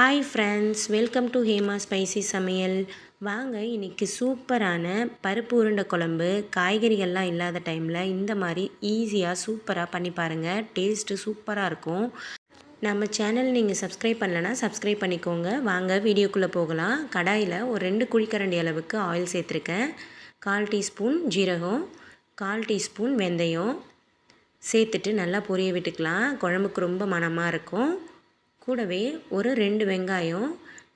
Hi friends welcome to Hema spicy சமையல் வாங்க இன்றைக்கி சூப்பரான பருப்பு உருண்டை குழம்பு காய்கறிகள்லாம் இல்லாத டைமில் இந்த மாதிரி ஈஸியாக சூப்பராக பண்ணி பாருங்கள் டேஸ்ட்டு சூப்பராக இருக்கும். நம்ம சேனல் நீங்கள் சப்ஸ்கிரைப் பண்ணலன்னா சப்ஸ்கிரைப் பண்ணிக்கோங்க. வாங்க வீடியோக்குள்ளே போகலாம். கடாயில் ஒரு ரெண்டு குழிக்கரண்டி அளவுக்கு ஆயில் சேர்த்துருக்கேன். கால் டீஸ்பூன் ஜீரகம் கால் டீஸ்பூன் வெந்தயம். சேர்த்துட்டு நல்லா பொரிய விட்டுக்கலாம். குழம்புக்கு ரொம்ப மனமாக இருக்கும். கூடவே ஒரு ரெண்டு வெங்காயம்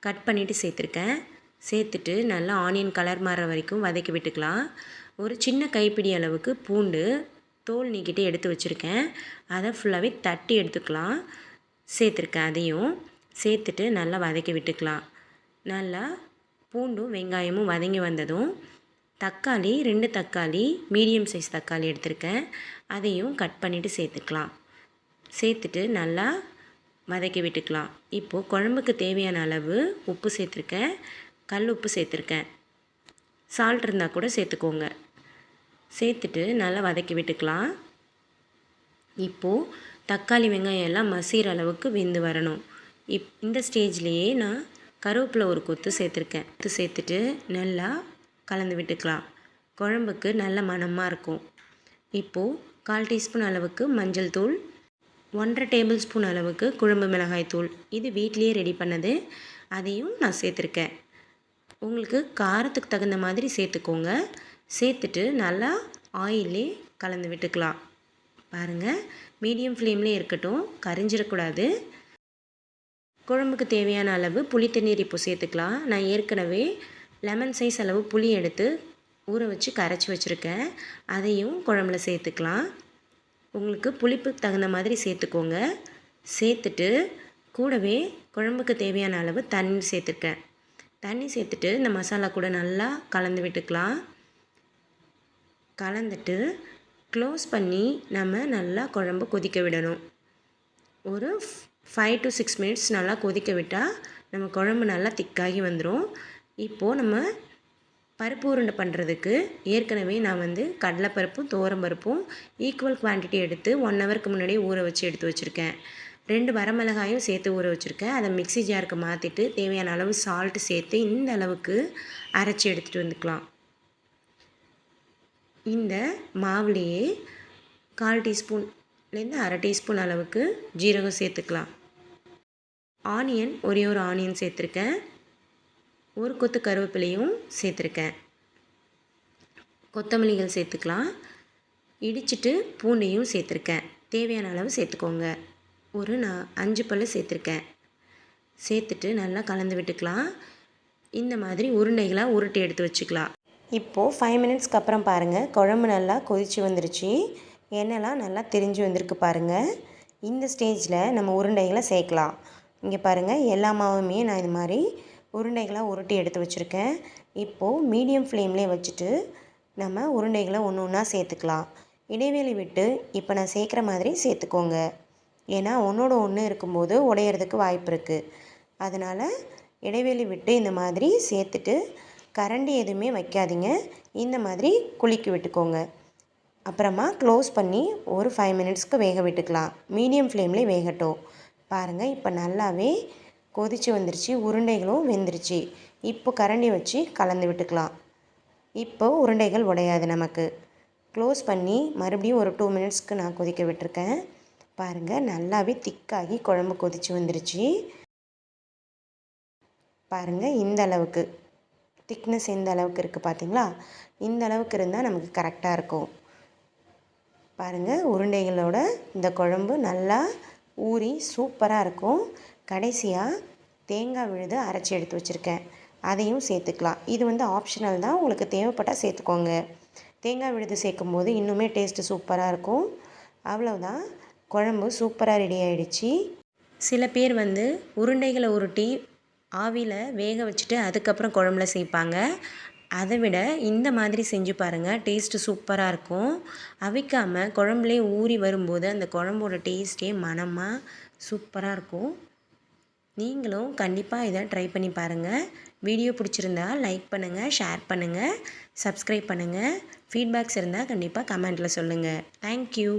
கட் பண்ணிவிட்டு சேர்த்துருக்கேன். சேர்த்துட்டு நல்லா ஆனியன் கலர் மாற வரைக்கும் வதக்கி விட்டுக்கலாம். ஒரு சின்ன கைப்பிடி அளவுக்கு பூண்டு தோல் நீக்கிட்டு எடுத்து வச்சுருக்கேன். அதை ஃபுல்லாகவே தட்டி எடுத்துக்கலாம். சேர்த்துருக்கேன் அதையும் சேர்த்துட்டு நல்லா வதக்கி விட்டுக்கலாம். நல்லா பூண்டும் வெங்காயமும் வதங்கி வந்ததும் தக்காளி ரெண்டு தக்காளி மீடியம் சைஸ் தக்காளி எடுத்திருக்கேன். அதையும் கட் பண்ணிவிட்டு சேர்த்துக்கலாம். சேர்த்துட்டு நல்லா வதக்கி விட்டுக்கலாம். இப்போது குழம்புக்கு தேவையான அளவு உப்பு சேர்த்துருக்கேன். கல் உப்பு சேர்த்துருக்கேன். சால்ட் இருந்தால் கூட சேர்த்துக்கோங்க. சேர்த்துட்டு நல்லா வதக்கி விட்டுக்கலாம். இப்போது தக்காளி வெங்காயம் எல்லாம் மசிகிற அளவுக்கு வெந்து வரணும். இப் இந்த ஸ்டேஜ்லேயே நான் கருவேப்பிலை ஒரு கொத்து சேர்த்துருக்கேன். கொத்து சேர்த்துட்டு நல்லா கலந்து விட்டுக்கலாம். குழம்புக்கு நல்ல மணமாக இருக்கும். இப்போது கால் டீஸ்பூன் அளவுக்கு மஞ்சள் தூள் ஒன்றரை டேபிள் ஸ்பூன் அளவுக்கு குழம்பு மிளகாய் தூள். இது வீட்லேயே ரெடி பண்ணது. அதையும் நான் சேர்த்துருக்கேன். உங்களுக்கு காரத்துக்கு தகுந்த மாதிரி சேர்த்துக்கோங்க. சேர்த்துட்டு நல்லா ஆயிலே கலந்து விட்டுக்கலாம். பாருங்கள் மீடியம் ஃப்ளேம்லேயே இருக்கட்டும் கரிஞ்சிடக்கூடாது. குழம்புக்கு தேவையான அளவு புளி தண்ணீர் இப்போ சேர்த்துக்கலாம். நான் ஏற்கனவே லெமன் சைஸ் அளவு புளி எடுத்து ஊற வச்சு கரைச்சி வச்சுருக்கேன். அதையும் குழம்புல சேர்த்துக்கலாம். உங்களுக்கு புளிப்பு தகுந்த மாதிரி சேர்த்துக்கோங்க. சேர்த்துட்டு கூடவே குழம்புக்கு தேவையான அளவு தண்ணி சேர்த்துருக்கேன். தண்ணி சேர்த்துட்டு இந்த மசாலா கூட நல்லா கலந்து விட்டுக்கலாம். கலந்துட்டு க்ளோஸ் பண்ணி நம்ம நல்லா குழம்பு கொதிக்க விடணும். ஒரு ஃபைவ் டு சிக்ஸ் மினிட்ஸ் நல்லா கொதிக்க விட்டால் நம்ம குழம்பு நல்லா திக்காகி வந்துடும் இப்போது நம்ம பருப்பு உருண்டை பண்ணுறதுக்கு ஏற்கனவே நான் வந்து கடலைப்பருப்பும் பருப்பும் ஈக்குவல் குவான்டிட்டி எடுத்து ஒன் ஹவருக்கு முன்னாடியே ஊற வச்சு எடுத்து வச்சுருக்கேன். ரெண்டு வரமிளகாயும் சேர்த்து ஊற வச்சுருக்கேன். அதை மிக்சி ஜாருக்கு மாற்றிட்டு தேவையான அளவு சால்ட்டு சேர்த்து இந்த அளவுக்கு அரைச்சி எடுத்துகிட்டு வந்துக்கலாம். இந்த மாவுலேயே கால் டீஸ்பூன்லேருந்து அரை டீஸ்பூன் அளவுக்கு ஜீரகம் சேர்த்துக்கலாம். ஆனியன் ஒரே ஒரு ஆனியன் சேர்த்துருக்கேன். ஒரு கொத்து கருவேப்பிலையும் சேர்த்துருக்கேன். கொத்தமல்லிகள் சேர்த்துக்கலாம். இடிச்சிட்டு பூண்டையும் சேர்த்துருக்கேன். தேவையான அளவு சேர்த்துக்கோங்க. ஒரு நான் அஞ்சு பல் சேர்த்துருக்கேன். சேர்த்துட்டு நல்லா கலந்து விட்டுக்கலாம். இந்த மாதிரி உருண்டைகளாக உருட்டி எடுத்து வச்சுக்கலாம். இப்போது ஃபைவ் மினிட்ஸ்க்கு அப்புறம் பாருங்கள் குழம்பு நல்லா கொதித்து வந்துருச்சு. எண்ணெய்லாம் நல்லா தெரிஞ்சு வந்திருக்கு பாருங்கள் இந்த ஸ்டேஜில் நம்ம உருண்டைகளை சேர்க்கலாம். இங்கே பாருங்கள் எல்லா மாவுமே நான் இது மாதிரி உருண்டைகளாக உருட்டி எடுத்து வச்சுருக்கேன். இப்போது மீடியம் ஃப்ளேம்லேயே வச்சுட்டு நம்ம உருண்டைகளை ஒன்று ஒன்றா சேர்த்துக்கலாம். இடைவெளி விட்டு இப்போ நான் சேர்க்குற மாதிரி சேர்த்துக்கோங்க. ஏன்னா ஒன்றோட ஒன்று இருக்கும்போது உடையிறதுக்கு வாய்ப்பு இருக்குது அதனால் இடைவெளி விட்டு இந்த மாதிரி சேர்த்துட்டு கரண்டி எதுவுமே வைக்காதீங்க. இந்த மாதிரி குளிக்க விட்டுக்கோங்க. அப்புறமா க்ளோஸ் பண்ணி ஒரு ஃபைவ் மினிட்ஸ்க்கு வேக விட்டுக்கலாம். மீடியம் ஃப்ளேம்லேயே வேகட்டும். பாருங்கள் இப்போ நல்லாவே கொதித்து வந்துருச்சு உருண்டைகளும் வெந்துருச்சு. இப்போ கரண்டி வச்சு கலந்து விட்டுக்கலாம். இப்போ உருண்டைகள் உடையாது நமக்கு. க்ளோஸ் பண்ணி மறுபடியும் ஒரு டூ மினிட்ஸ்க்கு நான் கொதிக்க விட்டுருக்கேன். பாருங்கள் நல்லாவே திக்காகி குழம்பு கொதித்து வந்துருச்சு. பாருங்கள் இந்த அளவுக்கு. திக்னஸ் எந்த அளவுக்கு இருக்குது பார்த்தீங்களா இந்த அளவுக்கு இருந்தால் நமக்கு கரெக்டாக இருக்கும். பாருங்கள் உருண்டைகளோட இந்த குழம்பு நல்லா ஊறி சூப்பராக இருக்கும். கடைசியாக தேங்காய் விழுது அரைச்சி எடுத்து வச்சுருக்கேன். அதையும் சேர்த்துக்கலாம். இது வந்து ஆப்ஷனல் தான். உங்களுக்கு தேவைப்பட்டால் சேர்த்துக்கோங்க. தேங்காய் விழுது சேர்க்கும் போது இன்னுமே டேஸ்ட்டு சூப்பராக இருக்கும். அவ்வளோதான் குழம்பு சூப்பராக ரெடி ஆகிடுச்சி சில பேர் வந்து உருண்டைகளை உருட்டி ஆவியில் வேக வச்சுட்டு அதுக்கப்புறம் குழம்புல சேர்ப்பாங்க. அதை விட இந்த மாதிரி செஞ்சு பாருங்கள் டேஸ்ட்டு சூப்பராக இருக்கும். அவிக்காமல் குழம்புலே ஊறி வரும்போது அந்த குழம்போட டேஸ்ட்டே மனமாக சூப்பராக இருக்கும். நீங்களும் கண்டிப்பாக இதை ட்ரை பண்ணி பாருங்கள் வீடியோ பிடிச்சிருந்தா லைக் பண்ணுங்கள் ஷேர் பண்ணுங்கள் சப்ஸ்கிரைப் பண்ணுங்கள் ஃபீட்பேக்ஸ் இருந்தால் கண்டிப்பாக கமெண்ட்டில் சொல்லுங்கள் தேங்க்யூ